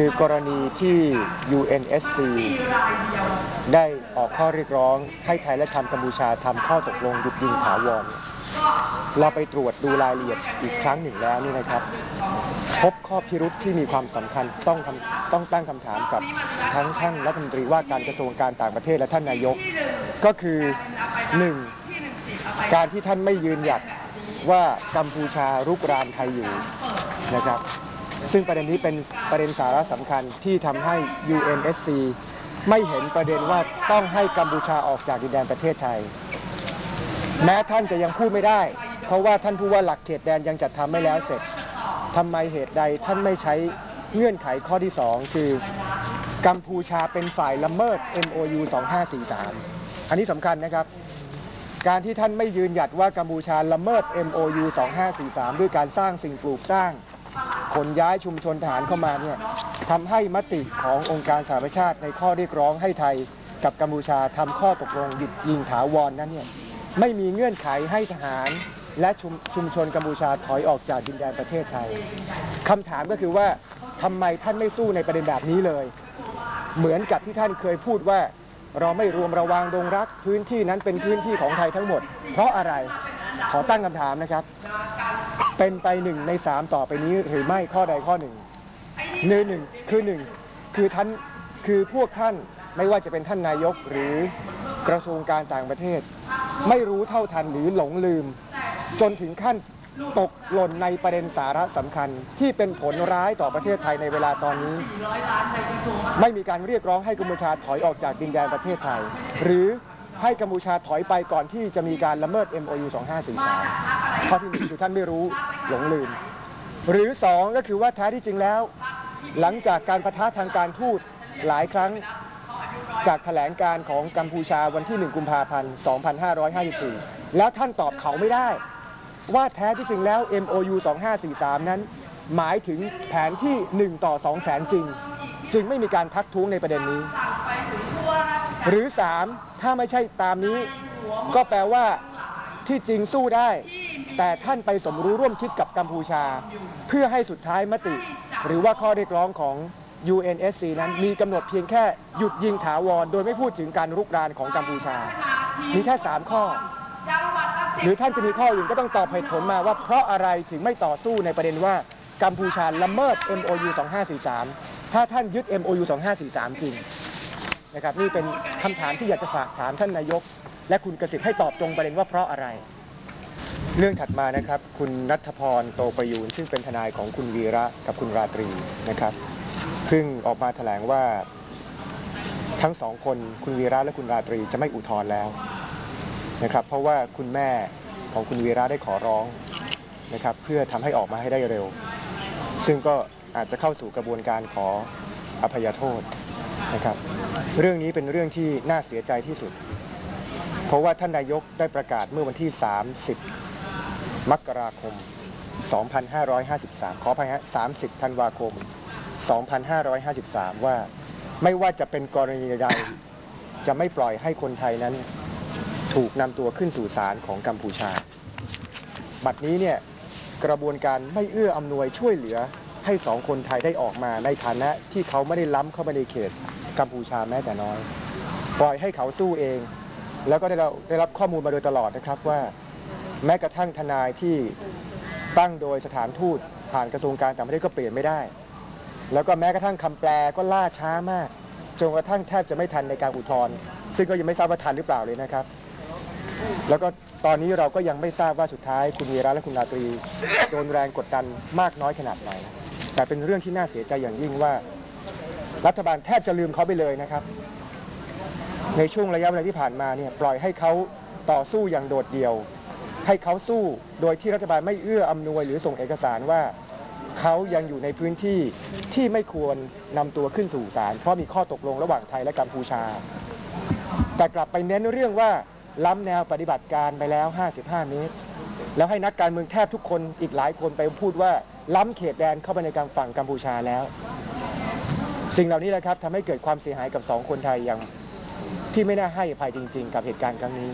คือกรณีที่ UNSC ได้ออกข้อเรียกร้องให้ไทยและทำกัมพูชาทำข้อตกลงหยุดยิงถาวร เราไปตรวจดูรายละเอียดอีกครั้งหนึ่งแล้วนี่นะครับ พบข้อพิรุษที่มีความสำคัญต้องต้องตั้งคำถามกับทั้งท่านรัฐมนตรีว่าการกระทรวงการต่างประเทศและท่านนายก ก็คือหนึ่งการที่ท่านไม่ยืนหยัดว่ากัมพูชารุกรานไทยอยู่นะครับ ซึ่งประเด็นนี้เป็นประเด็นสาระสำคัญที่ทำให้ UNSC ไม่เห็นประเด็นว่าต้องให้กัมพูชาออกจากดินแดนประเทศไทย แม้ท่านจะยังพูดไม่ได้ เพราะว่าท่านผู้ว่าหลักเขตแดนยังจัดทำไม่แล้วเสร็จทำไมเหตุใดท่านไม่ใช้เงื่อนไขข้อที่ 2 คือกัมพูชาเป็นฝ่ายละเมิด MOU 2543 อันนี้สำคัญนะครับ การที่ท่านไม่ยืนหยัดว่ากัมพูชาละเมิด MOU 2543 ด้วยการสร้างสิ่งปลูกสร้าง ขนย้ายชุมชนทหารเข้ามาเนี่ยทำให้มติขององค์การสหประชาชาติในข้อเรียกร้องให้ไทยกับกัมพูชาทำข้อตกลงหยุดยิงถาวรนนั้นเนี่ยไม่มีเงื่อนไขให้ทหารและชุมชุมชนกัมพูชาถอยออกจากดินแดนประเทศไทยคำถามก็คือว่าทำไมท่านไม่สู้ในประเด็นแบบนี้เลย เหมือนกับที่ท่านเคยพูดว่า เราไม่รวมระวางดงรักพื้นที่นั้นเป็นพื้นที่ของไทยทั้งหมด เพราะอะไรขอตั้งคำถามนะครับ เป็นไปหนึ่งในสามต่อไปนี้หรือไม่ข้อใดข้อหนึ่งหนึ่งหนึ่งคือหนึ่งคือท่านคือพวกท่านไม่ว่าจะเป็นท่านนายกหรือกระทรวงการต่างประเทศ ไม่รู้เท่าทันหรือหลงลืม จนถึงขั้นตกหล่นในประเด็นสาระสำคัญ ที่เป็นผลร้ายต่อประเทศไทยในเวลาตอนนี้ ไม่มีการเรียกร้องให้กัมพูชาถอยออกจากดินแดนประเทศไทย หรือให้กัมพูชาถอยไปก่อนที่จะมีการละเมิด MOU 2543ข้อที่หนึ่งคือท่านไม่รู้ หลงลืม หรือสองก็คือว่าแท้ที่จริงแล้ว หลังจากการประทะทางการทูตหลายครั้งจากแถลงการของกัมพูชาวันที่ 1 กุมภาพันธ์ 2554 แล้วท่านตอบเขาไม่ได้ ว่าแท้ที่จริงแล้ว MOU 2543 นั้น หมายถึงแผนที่ 1 ต่อ 2 แสนจริง จึงไม่มีการทักท้วงในประเด็นนี้ หรือ 3 ถ้าไม่ใช่ตามนี้ ก็แปลว่าที่จริงสู้ได้ แต่ท่านไปสมรู้ร่วมคิดกับกัมพูชา เพื่อให้สุดท้ายมติ หรือว่าข้อเรียกร้องของ UNSC นั้นมีกำหนดเพียงแค่หยุดยิงถาวร โดยไม่พูดถึงการรุกรานของกัมพูชา มีแค่ 3 ข้อ หรือท่านจะมีข้ออื่นก็ต้องตอบเหตุผลมาว่าเพราะอะไรถึงไม่ต่อสู้ในประเด็นว่ากัมพูชาละเมิด MOU 2543 ถ้าท่านยึด MOU 2543 จริงนะครับนี่เป็นคำถามที่อยากจะฝากถามท่านนายก และคุณกสิทธิ์ให้ตอบตรงประเด็นว่าเพราะอะไร เรื่องถัดมานะครับคุณนัทพรโตประยูนซึ่งเป็นทนายของคุณวีระกับคุณราตรีนะครับเพิ่งออกมาแถลงว่าทั้งสองคนคุณวีระและคุณราตรีจะไม่อุทธรณ์แล้วนะครับ เพราะว่าคุณแม่ของคุณวีระได้ขอร้องนะครับ เพื่อทำให้ออกมาให้ได้เร็ว ซึ่งก็อาจจะเข้าสู่กระบวนการขออภัยโทษนะครับ เรื่องนี้เป็นเรื่องที่น่าเสียใจที่สุด เพราะว่าท่านนายกได้ประกาศเมื่อวันที่ 30 มกราคม 2553 ขออภัยฮะ 30 ธันวาคม 2553 ว่าไม่ว่าจะเป็นกรณีใดจะไม่ปล่อยให้คนไทยนั้น ถูกนำตัวขึ้นสู่ศาลของกัมพูชา บัดนี้เนี่ยกระบวนการไม่เอื้ออำนวยช่วยเหลือให้สองคนไทยได้ออกมาในฐานะที่เขาไม่ได้ล้ำเข้ามาในเขตกัมพูชาแม้แต่น้อย ปล่อยให้เขาสู้เอง แล้วก็ได้เรับได้รับข้อมูลมาโดยตลอดนะครับว่า แม้กระทั่งทนายที่ตั้งโดยสถานทูตผ่านกระทรวงการต่างประเทศก็เปลี่ยนไม่ได้ แล้วก็แม้กระทั่งคำแปลก็ล่าช้ามากจนกระทั่งแทบจะไม่ทันในการอุทธรณ์ซึ่งก็ยังไม่ทราบว่าทันหรือเปล่าเลยนะครับ แล้วก็ตอนนี้เราก็ยังไม่ทราบว่าสุดท้ายคุณวีระและคุณราตรีโดนแรงกดดันมากน้อยขนาดไหนแต่เป็นเรื่องที่น่าเสียใจอย่างยิ่งว่า รัฐบาลแทบจะลืมเขาไปเลยนะครับ ในช่วงระยะเวลาที่ผ่านมาเนี่ยปล่อยให้เขาต่อสู้อย่างโดดเดี่ยว ให้เขาสู้โดยที่รัฐบาลไม่เอื้ออำนวยหรือส่งเอกสารว่าเขายังอยู่ในพื้นที่ที่ไม่ควรนำตัวขึ้นสู่ศาลเพราะมีข้อตกลงระหว่างไทยและกัมพูชา แต่กลับไปเน้นเรื่องว่าล้ำแนวปฏิบัติการไปแล้ว 55 เมตร แล้วให้นักการเมืองแทบทุกคนอีกหลายคนไปพูดว่าล้ำเขตแดนเข้าไปในกลางฝั่งกัมพูชาแล้ว สิ่งเหล่านี้แหละครับทำให้เกิดความเสียหายกับสองคนไทยอย่าง ที่ไม่น่าให้อภัยจริง ๆ กับเหตุการณ์ครั้งนี้